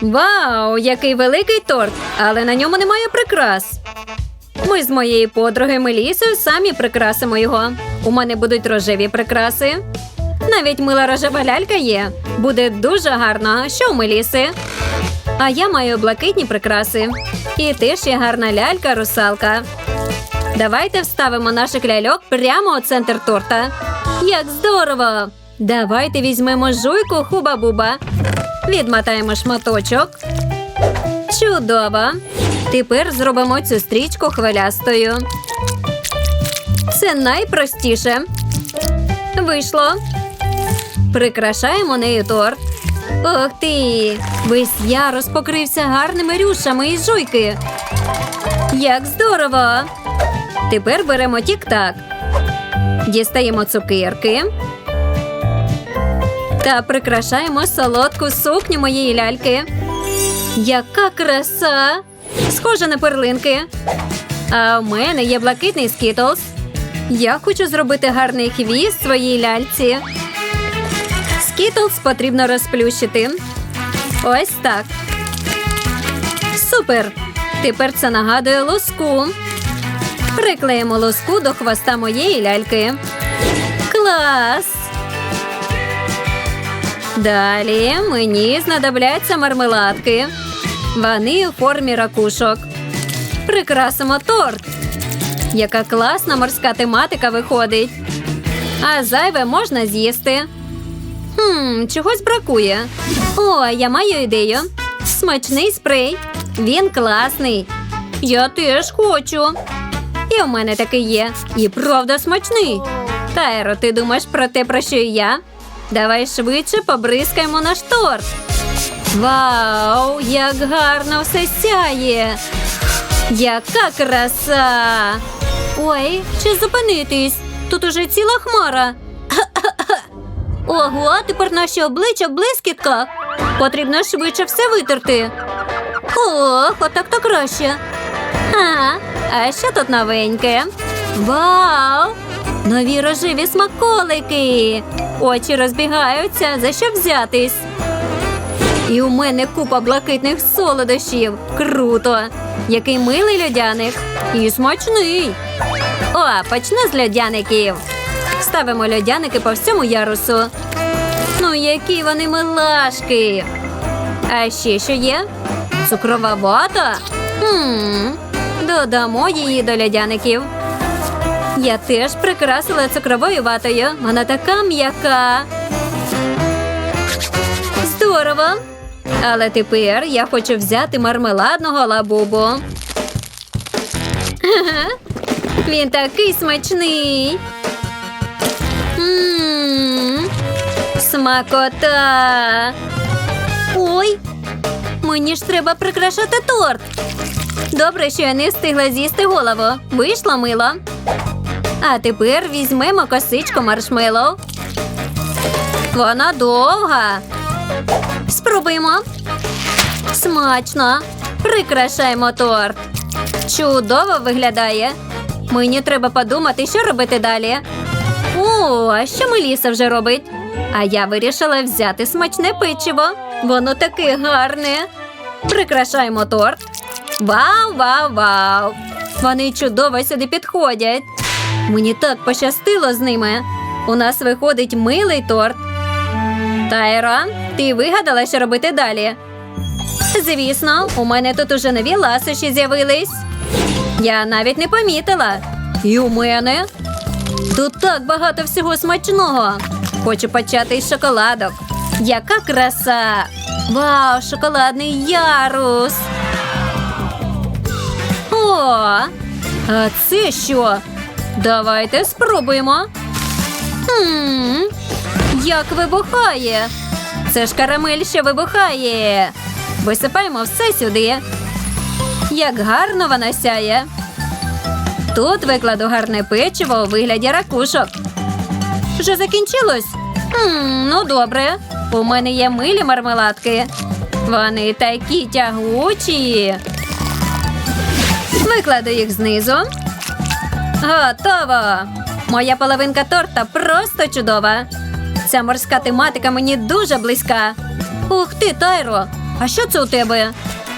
Вау, який великий торт! Але на ньому немає прикрас. Ми з моєю подругою Мелісою самі прикрасимо його. У мене будуть рожеві прикраси. Навіть мила рожева лялька є. Буде дуже гарно. Що у Меліси? А я маю блакитні прикраси. І теж є гарна лялька русалка. Давайте вставимо наших ляльок прямо у центр торта. Як здорово! Давайте візьмемо жуйку хуба-буба. Відмотаємо шматочок. Чудово! Тепер зробимо цю стрічку хвилястою. Це найпростіше. Вийшло. Прикрашаємо нею торт. Ох ти! Весь ярус покрився гарними рюшами із жуйки. Як здорово! Тепер беремо тік-так. Дістаємо цукерки. Та прикрашаємо солодку сукню моєї ляльки. Яка краса! Схожа на перлинки. А у мене є блакитний скітлс. Я хочу зробити гарний хвіст своїй ляльці. Скітлс потрібно розплющити. Ось так. Супер! Тепер це нагадує лоску. Приклеїмо лоску до хвоста моєї ляльки. Клас! Далі мені знадобляться мармеладки. Вони у формі ракушок. Прикрасимо торт. Яка класна морська тематика виходить. А зайве можна з'їсти. Хм, чогось бракує. О, я маю ідею. Смачний спрей. Він класний. Я теж хочу. І у мене такий є. І правда смачний. Тайро, ти думаєш про те, про що і я? Давай швидше побризкаємо наш торт. Вау, як гарно все сяє! Яка краса! Ой, чи зупинитись? Тут уже ціла хмара. Ого, тепер наші обличчя в. Потрібно швидше все витерти. Ох, отак то краще. А, а що тут новеньке? Вау! Нові рожеві смаколики. Очі розбігаються. За що взятись? І у мене купа блакитних солодощів. Круто! Який милий льодяник. І смачний. О, почну з льодяників. Ставимо льодяники по всьому ярусу. Ну, які вони милашки. А ще що є? Цукрова вата? Хм, додамо її до льодяників. Я теж прикрасила цукровою ватою. Вона така м'яка. Здорово. Але тепер я хочу взяти мармеладного лабубу. Він такий смачний. Смакота. Ой, мені ж треба прикрашати торт. Добре, що я не встигла з'їсти голову. Вийшло мило. А тепер візьмемо косичку маршмеллоу. Вона довга. Спробуємо. Смачно. Прикрашаємо торт. Чудово виглядає. Мені треба подумати, що робити далі. О, а що Меліса вже робить? А я вирішила взяти смачне печиво. Воно таке гарне. Прикрашаємо торт. Вау, вау, вау! Вони чудово сюди підходять. Мені так пощастило з ними. У нас виходить милий торт. Тайро, ти вигадала, що робити далі? Звісно, у мене тут уже нові ласощі з'явились. Я навіть не помітила. І у мене. Тут так багато всього смачного. Хочу почати із шоколадок. Яка краса! Вау, шоколадний ярус! О! А це що? Давайте спробуємо. Хм, як вибухає. Це ж карамель, що вибухає. Висипаємо все сюди. Як гарно вона сяє. Тут викладу гарне печиво у вигляді ракушок. Вже закінчилось? Хм, ну добре. У мене є милі мармеладки. Вони такі тягучі. Викладу їх знизу. Готово! Моя половинка торта просто чудова. Ця морська тематика мені дуже близька. Ух ти, Тайро! А що це у тебе?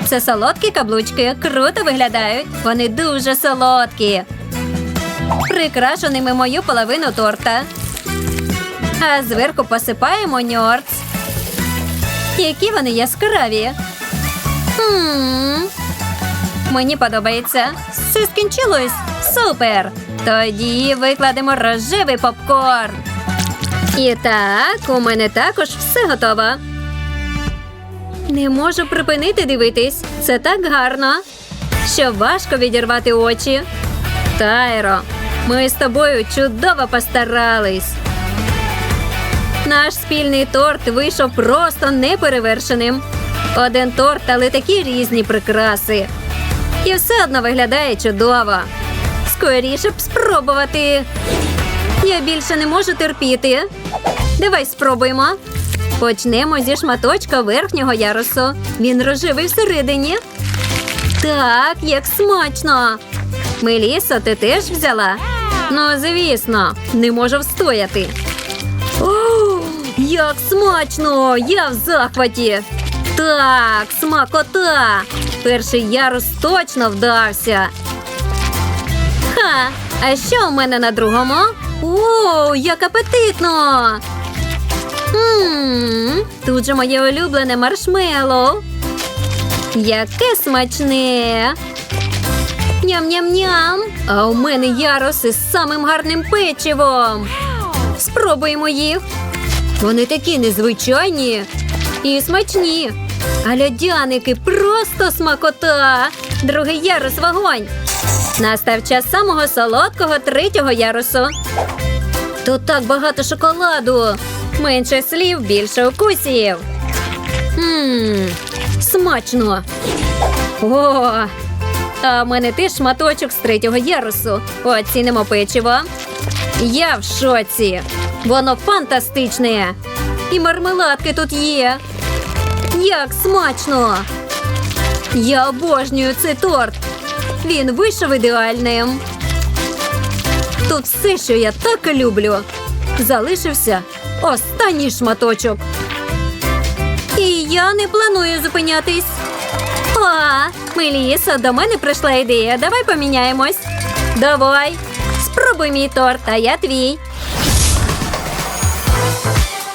Це солодкі каблучки. Круто виглядають. Вони дуже солодкі. Прикрашу ними мою половину торта. А зверху посипаємо ньорц. Які вони яскраві. Хм. Мені подобається. Все скінчилось. Супер. Тоді викладемо рожевий попкорн. І так, у мене також все готово. Не можу припинити дивитись. Це так гарно, що важко відірвати очі. Тайро, ми з тобою чудово постарались. Наш спільний торт вийшов просто неперевершеним. Один торт, але такі різні прикраси. І все одно виглядає чудово. Скоріше б спробувати. Я більше не можу терпіти. Давай спробуємо. Почнемо зі шматочка верхнього ярусу. Він рожевий всередині. Так, як смачно. Мелісо, ти теж взяла? Ну, звісно, не можу встояти. О, як смачно! Я в захваті. Так, смакота. Перший ярус точно вдався. Ха, а що у мене на другому? О, як апетитно! Ммм, тут же моє улюблене маршмеллоу. Яке смачне. Ням-ням-ням. А у мене яруси з самим гарним печивом. Спробуємо їх. Вони такі незвичайні і смачні. А льодяники просто смакота. Другий ярус вогонь. Настав час самого солодкого третього ярусу. Тут так багато шоколаду. Менше слів, більше укусів. Ммм, смачно. О, а в мене теж шматочок з третього ярусу. Оцінимо печиво. Я в шоці. Воно фантастичне. І мармеладки тут є. Як смачно! Я обожнюю цей торт. Він вийшов ідеальним. Тут все, що я так люблю. Залишився останній шматочок. І я не планую зупинятись. А, Меліса, до мене прийшла ідея. Давай поміняємось. Давай. Спробуй мій торт, а я твій.